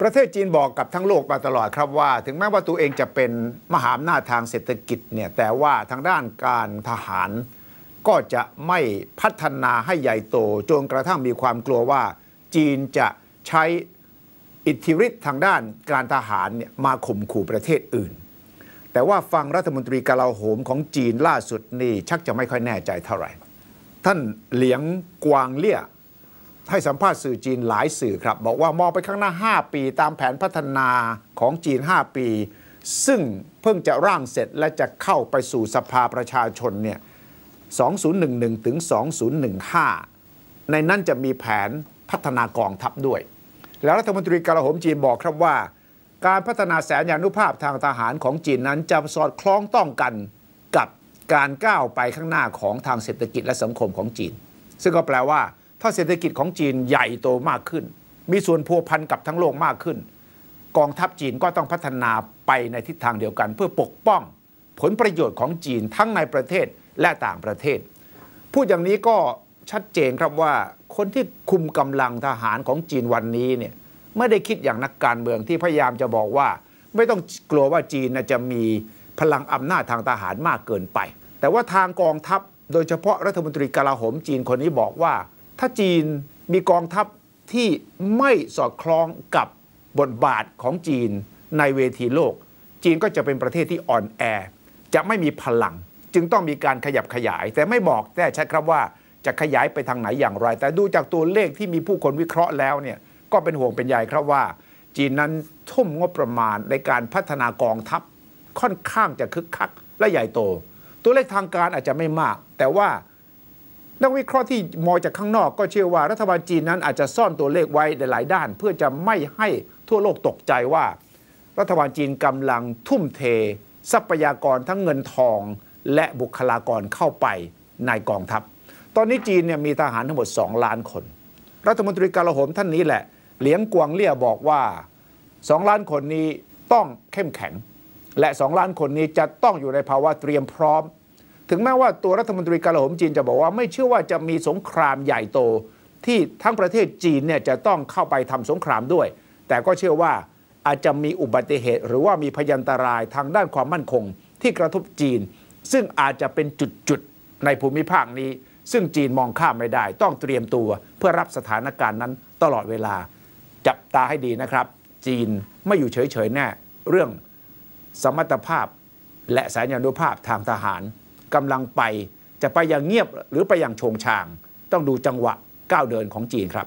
ประเทศจีนบอกกับทั้งโลกมาตลอดครับว่า ถึงแม้ว่าตัวเองจะเป็นมหาอำนาจทางเศรษฐกิจเนี่ยแต่ว่าทางด้านการทหาร ก็จะไม่พัฒนาให้ใหญ่โตจนกระทั่งมีความกลัวว่า จีนจะใช้อิทธิฤทธิ์ทางด้านการทหารเนี่ยมาข่มขู่ประเทศอื่น แต่ว่าฟังรัฐมนตรีกลาโหมของจีนล่าสุดนี่ชักจะไม่ค่อยแน่ใจเท่าไหร่ ท่านเหลียงกวางเลี่ย ให้สัมภาษณ์สื่อจีนหลายสื่อครับ บอกว่ามองไปข้างหน้า 5 ปีตามแผนพัฒนาของจีน 5 ปี ซึ่งเพิ่งจะร่างเสร็จและจะเข้าไปสู่สภาประชาชนเนี่ย2011 ถึง 2015 ในนั้นจะมีแผนพัฒนากองทัพด้วย แล้วรัฐมนตรีกลาโหมจีนบอกครับว่า การพัฒนาแสนยานุภาพทางทหารของจีนนั้นจะสอดคล้องต้องกันกับการก้าวไปข้างหน้าของทางเศรษฐกิจและสังคมของจีน ซึ่งก็แปลว่า ถ้าเศรษฐกิจของจีนใหญ่โตมากขึ้น มีส่วนพัวพันกับทั้งโลกมากขึ้น กองทัพจีนก็ต้องพัฒนาไปในทิศทางเดียวกัน เพื่อปกป้องผลประโยชน์ของจีนทั้งในประเทศและต่างประเทศ พูดอย่างนี้ก็ชัดเจนครับว่าคนที่คุมกำลังทหารของจีนวันนี้เนี่ยไม่ได้คิดอย่างนักการเมืองที่พยายามจะบอกว่า ไม่ต้องกลัวว่าจีนจะมีพลังอำนาจทางทหารมากเกินไป แต่ว่าทางกองทัพโดยเฉพาะรัฐมนตรีกลาโหมจีนคนนี้บอกว่า ถ้าจีนมีกองทัพที่ไม่สอดคล้องกับบทบาทของจีนในเวทีโลก จีนก็จะเป็นประเทศที่อ่อนแอ จะไม่มีพลัง จึงต้องมีการขยับขยาย แต่ไม่บอกแต่ใช้ครับว่าจะขยายไปทางไหนอย่างไร แต่ดูจากตัวเลขที่มีผู้คนวิเคราะห์แล้วเนี่ยก็เป็นห่วงเป็นใยครับว่า จีนนั้นทุ่มงบประมาณในการพัฒนากองทัพค่อนข้างจะคึกคักและใหญ่โต ตัวเลขทางการอาจจะไม่มาก แต่ว่า นักวิเคราะห์ที่มองจากข้างนอกก็เชื่อว่ารัฐบาลจีนนั้นอาจจะซ่อนตัวเลขไว้ในหลายด้าน เพื่อจะไม่ให้ทั่วโลกตกใจว่า รัฐบาลจีนกำลังทุ่มเท ทรัพยากรทั้งเงินทอง และบุคลากรเข้าไปในกองทัพ ตอนนี้จีนเนี่ยมีทหารทั้งหมด 2 ล้านคน รัฐมนตรีกลาโหมท่านนี้แหละ เหลียงกวางเลี่ยบอกว่า 2 ล้านคนนี้ต้องเข้มแข็ง และ 2 ล้านคนนี้จะต้องอยู่ในภาวะเตรียมพร้อม ถึงแม้ว่าตัวรัฐมนตรีกลาโหมจีนจะบอกว่าไม่เชื่อว่าจะมีสงครามใหญ่โต ที่ทั้งประเทศจีนเนี่ยจะต้องเข้าไปทำสงครามด้วย แต่ก็เชื่อว่าอาจจะมีอุบัติเหตุ หรือว่ามีพยันตรายทางด้านความมั่นคง ที่กระทบจีน ซึ่งอาจจะเป็นจุดๆในภูมิภาคนี้ ซึ่งจีนมองข้ามไม่ได้ ต้องเตรียมตัวเพื่อรับสถานการณ์นั้นตลอดเวลา จับตาให้ดีนะครับ จีนไม่อยู่เฉยๆแน่เรื่องสมรรถภาพและสายยานุภาพทางทหาร กำลังไป จะไปอย่างเงียบหรือไปอย่างโชงชาง ต้องดูจังหวะก้าวเดินของจีนครับ